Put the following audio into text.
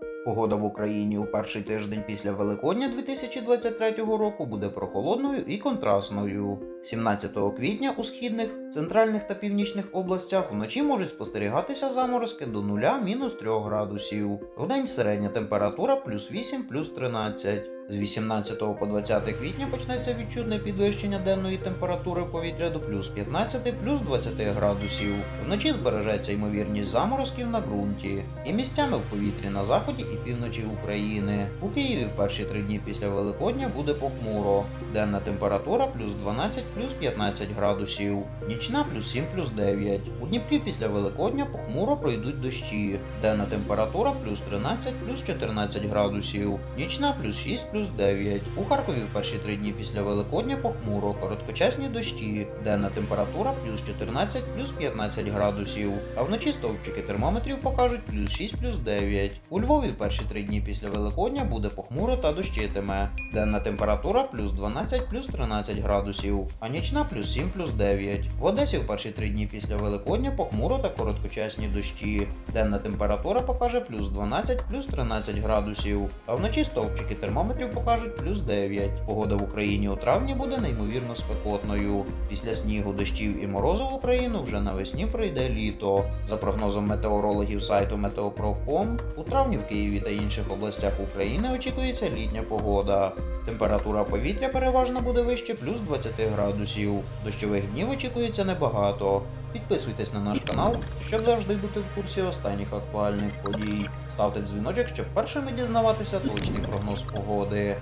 thank you Погода в Україні у перший тиждень після Великодня 2023 року буде прохолодною і контрастною. 17 квітня у східних, центральних та північних областях вночі можуть спостерігатися заморозки до 0-3 градусів. Вдень середня температура плюс 8 плюс 13. З 18 по 20 квітня почнеться відчутне підвищення денної температури повітря до плюс 15 плюс 20 градусів. Вночі збережеться ймовірність заморозків на ґрунті і місцями в повітрі на заході і півночі України. У Києві в перші три дні після Великодня буде похмуро. Денна температура плюс 12 плюс 15 градусів, нічна плюс 7 плюс 9. У Дніпрі після Великодня похмуро пройдуть дощі. Денна температура плюс 13 плюс 14 градусів, нічна плюс 6 плюс 9. У Харкові в перші три дні після Великодня похмуро, короткочасні дощі. Денна температура плюс 14 плюс 15 градусів, а вночі стовпчики термометрів покажуть плюс 6 плюс 9. У Львові перші три дні після Великодня буде похмуро та дощитиме. Денна температура плюс 12 плюс 13 градусів, а нічна плюс 7 плюс 9. В Одесі в перші три дні після Великодня похмуро та короткочасні дощі. Денна температура покаже плюс 12 плюс 13 градусів, а вночі стовпчики термометрів покажуть плюс 9. Погода в Україні у травні буде неймовірно спекотною. Після снігу, дощів і морозу в Україну вже навесні прийде літо. За прогнозом метеорологів сайту Meteopro.com, у травні в Києві та інших областях України очікується літня погода. Температура повітря переважно буде вище плюс 20 градусів. Дощових днів очікується небагато. Підписуйтесь на наш канал, щоб завжди бути в курсі останніх актуальних подій. Ставте дзвіночок, щоб першими дізнаватися точний прогноз погоди.